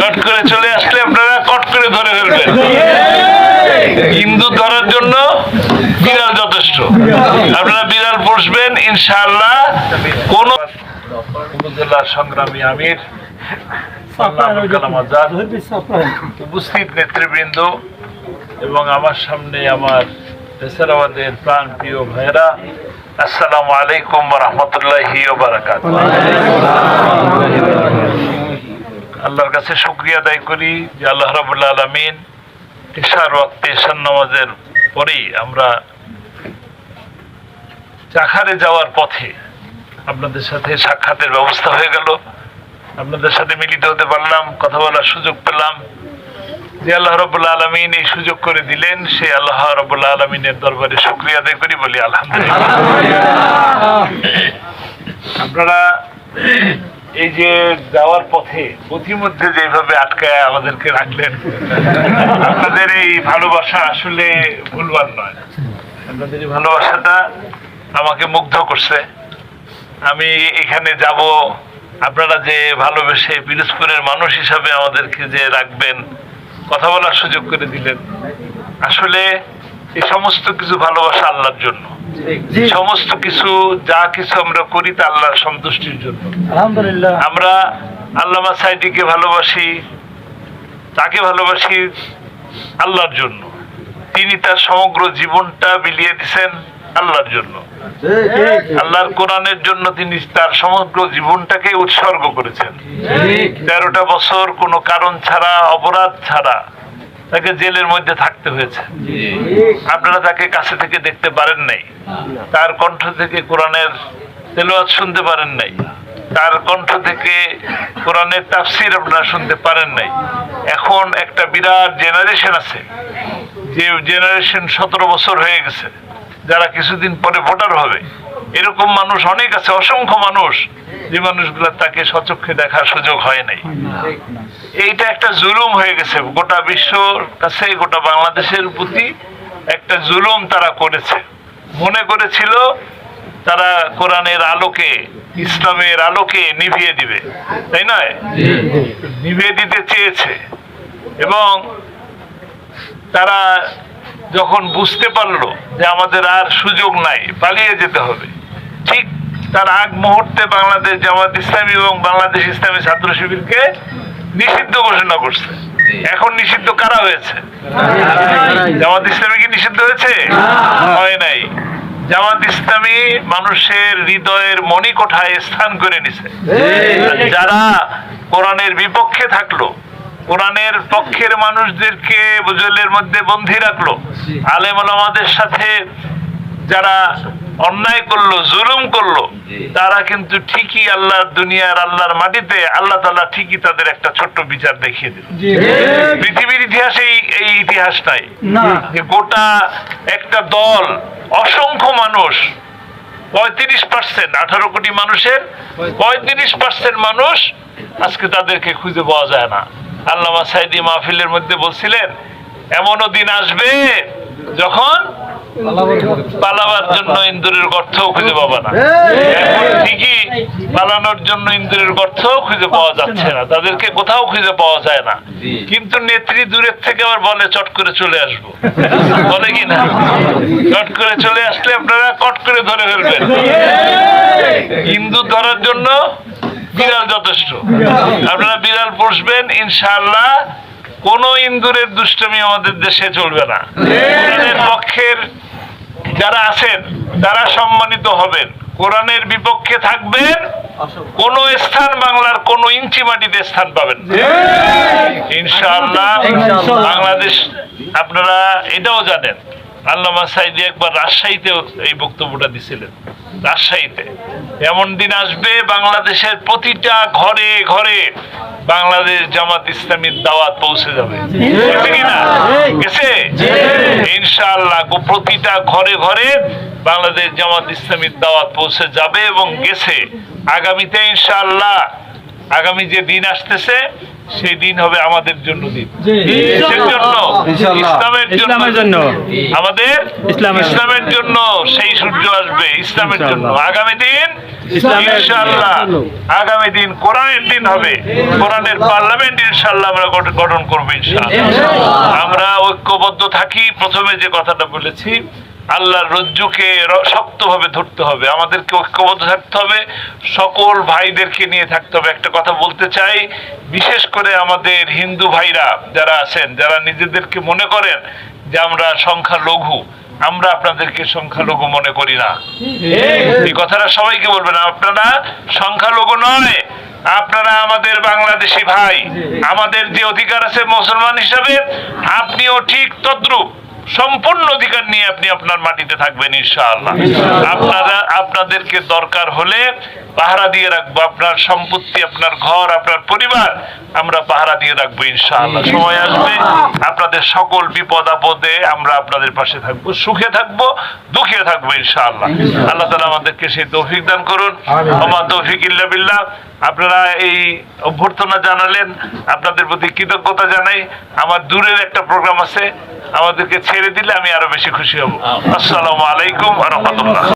কট করে চলে আসলে আপনারা কট করে ধরে ফেলবেন। হিন্দু ধরার জন্য বিড়াল যথেষ্ট। আপনারা বিড়াল পুষবেন, ইনশাআল্লাহ। কোন সংগ্রামী আমির উপস্থিত নেতৃবৃন্দ এবং আমার সামনে আমার বেসারাবাদের প্রাণ প্রিয় ভাইরা আসসালামু আলাইকুম রহমতুল্লাহি বারাকাত আল্লাহর কাছে শুক্রিয়া আদায় করি যে আল্লাহ রাবুল্লাহ আলমিন ইশার ওয়াক্তে ঈশান নামাজের পরেই আমরা চাখারে যাওয়ার পথে আপনাদের সাথে সাক্ষাতের ব্যবস্থা হয়ে গেল। আপনাদের সাথে মিলিত হতে পারলাম কথা বলার সুযোগ পেলাম। যে আল্লাহ রবুল্লা আলমিন এই সুযোগ করে দিলেন সে আল্লাহ রবুল্লা আলমিনের দরবারে শুক্রিয়া আদায় করি বলি আলহামদুলিল্লাহ। আপনারা এই যে যাওয়ার পথে পথিমধ্যে যেভাবে আটকায় আমাদেরকে রাখলেন, আপনাদের এই ভালোবাসা আসলে ভুলবার নয়। আপনাদের এই ভালোবাসাটা আমাকে মুগ্ধ করছে। আমি এখানে যাব, আপনারা যে ভালোবেসে পিরোজপুরের মানুষ হিসাবে আমাদেরকে যে রাখবেন, কথা বলার সুযোগ করে দিলেন। আসলে এই সমস্ত কিছু ভালোবাসা আল্লাহর জন্য। সমস্ত কিছু যা কিছু আমরা করি তা আল্লাহর সন্তুষ্টির জন্য। আলহামদুলিল্লাহ। আমরা আল্লামা সাইদিকে ভালোবাসি তাকে ভালোবাসি আল্লাহর জন্য। তিনি তার সমগ্র জীবনটা বিলিয়ে দিছেন আল্লাহর জন্য। আল্লাহর কোরআনের জন্য তিনি তার সমগ্র জীবনটাকে উৎসর্গ করেছেন। তেরোটা বছর কোনো কারণ ছাড়া অপরাধ ছাড়া তাকে জেলের মধ্যে থাকতে হয়েছে। আপনারা তাকে কাছে থেকে দেখতে পারেন নাই। তার কণ্ঠ থেকে কোরআনের তেলোয়াত শুনতে পারেন নাই। তার কণ্ঠ থেকে কোরআনের তাফসির আপনারা শুনতে পারেন নাই। এখন একটা বিরাট জেনারেশন আছে যে জেনারেশন সতেরো বছর হয়ে গেছে। যারা কিছুদিন পরে ভোটার হবে। এরকম মানুষ অনেক আছে অসংখ্য মানুষ। যে মানুষগুলো তাকে সচক্ষে দেখার সুযোগ হয় নাই। এইটা একটা জুলুম হয়ে গেছে। গোটা বিশ্বর কাছে, গোটা বাংলাদেশের প্রতি একটা জুলুম তারা করেছে। মনে করেছিল তারা কোরআনের আলোকে, ইসলামের আলোকে নিভিয়ে দিবে। তাই নয়? নিভিয়ে দিতে চেয়েছে। এবং তারা যখন বুঝতে পারল যে আমাদের আর সুযোগ নাই, পালিয়ে যেতে হবে, ঠিক তার আগ মুহূর্তে বাংলাদেশ জামাত ইসলামী এবং বাংলাদেশ ইসলামী ছাত্র শিবিরকে নিষিদ্ধ ঘোষণা করছে। এখন নিষিদ্ধ কারা হয়েছে? জামাত ইসলামী কি নিষিদ্ধ হয়েছে? হয় নাই। জামাত ইসলামী মানুষের হৃদয়ের মণিকোঠায় স্থান করে নিছে। যারা কোরআনের বিপক্ষে থাকল কোরআনের পক্ষের মানুষদেরকে বুজলের মধ্যে বন্দী রাখল আলেম আমাদের সাথে যারা অন্যায় করল জুলুম করল তারা কিন্তু ঠিকই আল্লাহর দুনিয়ার আল্লাহর মাটিতে আল্লাহ তাআলা ঠিকই তাদের একটা ছোট্ট বিচার দেখিয়ে দিল। পৃথিবীর ইতিহাসে এই- এই ইতিহাস নাই। গোটা একটা দল অসংখ্য মানুষ পঁয়ত্রিশ পার্সেন্ট আঠারো কোটি মানুষের পঁয়ত্রিশ পার্সেন্ট মানুষ আজকে তাদেরকে খুঁজে পাওয়া যায় না। আল্লামা সাইদি মাহফিলের মধ্যে বলছিলেন এমনও দিন আসবে যখন পালাবার জন্য ইন্দুরের গর্তও খুঁজে পাবা না। এখন ঠিকই পালানোর জন্য ইন্দুরের গর্তও খুঁজে পাওয়া যাচ্ছে না। তাদেরকে কোথাও খুঁজে পাওয়া যায় না। কিন্তু নেত্রী দূরের থেকে আবার বলে চট করে চলে আসব। বলে কি না? চট করে চলে আসলে আপনারা কট করে ধরে ফেলবেন। হিন্দু ধরার জন্য বিড়াল যথেষ্ট। আপনারা বিড়াল পুষবেন ইনশাআল্লাহ কোন ইন্দুরের দুষ্টমি আমাদের দেশে চলবে না। পক্ষের যারা আছেন তারা সম্মানিত হবেন। কোরআনের বিপক্ষে থাকবেন কোন স্থান বাংলার কোন ইঞ্চি মাটিতে স্থান পাবেন ইনশাআল্লাহ। বাংলাদেশ আপনারা এটাও জানেন। আল্লামা সাইদি একবার রাজশাহীতেও এই বক্তব্যটা দিছিলেন রাজশাহীতে। এমন দিন আসবে বাংলাদেশের প্রতিটা ঘরে ঘরে বাংলাদেশ জামাত ইসলামীর দাওয়াত পৌঁছে যাবে। গেছে ইনশাআল্লাহ প্রতিটা ঘরে ঘরে বাংলাদেশ জামাত ইসলামীর দাওয়াত পৌঁছে যাবে এবং গেছে। আগামীতে ইনশাআল্লাহ আগামী যে দিন আসতেছে সেই দিন হবে আমাদের জন্য দিন। জন্য। ইসলামের ইসলামের জন্য। আমাদের ইসলামের- জন্য। সেই সূর্য আসবে ইসলামের জন্য। আগামী দিন ইসলামের ইনশাআল্লাহ। আগামী দিন কোরআনের দিন হবে। কোরআনের পার্লামেন্ট ইনশাআল্লাহ আমরা গঠন- গঠন করব ইনশাআল্লাহ। আমরা ঐক্যবদ্ধ থাকি প্রথমে যে কথাটা বলেছি আল্লাহর রজ্জুকে শক্তভাবে ধরতে হবে, আমাদেরকে ঐক্যবদ্ধ থাকতে হবে, সকল ভাইদেরকে নিয়ে থাকতে হবে। একটা কথা বলতে চাই, বিশেষ করে আমাদের হিন্দু ভাইরা যারা আছেন, যারা নিজেদেরকে মনে করেন যে আমরা সংখ্যা লঘু আমরা আপনাদেরকে সংখ্যালঘু মনে করি না। এই কথাটা সবাইকে বলবেন, আপনারা সংখ্যালঘু নয়, আপনারা আমাদের বাংলাদেশি ভাই, আমাদের যে অধিকার আছে মুসলমান হিসাবে, আপনিও ঠিক তদ্রুপ। সম্পূর্ণ অধিকার নিয়ে আপনি আপনার মাটিতে থাকবেন ইনশাআল্লাহ। আপনারা আপনাদেরকে দরকার হলে পাহারা দিয়ে রাখব। আপনার সম্পত্তি আপনার ঘর আপনার পরিবার আমরা পাহারা দিয়ে রাখব ইনশাআল্লাহ। সময় আসবে আপনাদের সকল বিপদ আপদে আমরা আপনাদের পাশে থাকব সুখে থাকব দুঃখে থাকব ইনশাআল্লাহ। আল্লাহ তালা আমাদেরকে সেই তৌফিক দান করুন। আমার তৌফিক ইল্লা বিল্লাহ। আপনারা এই অভ্যর্থনা জানালেন আপনাদের প্রতি কৃতজ্ঞতা জানাই। আমার দূরের একটা প্রোগ্রাম আছে আমাদেরকে ছেড়ে দিলে আমি আরও বেশি খুশি হব। আসসালামু আলাইকুম রহমতুল্লাহ।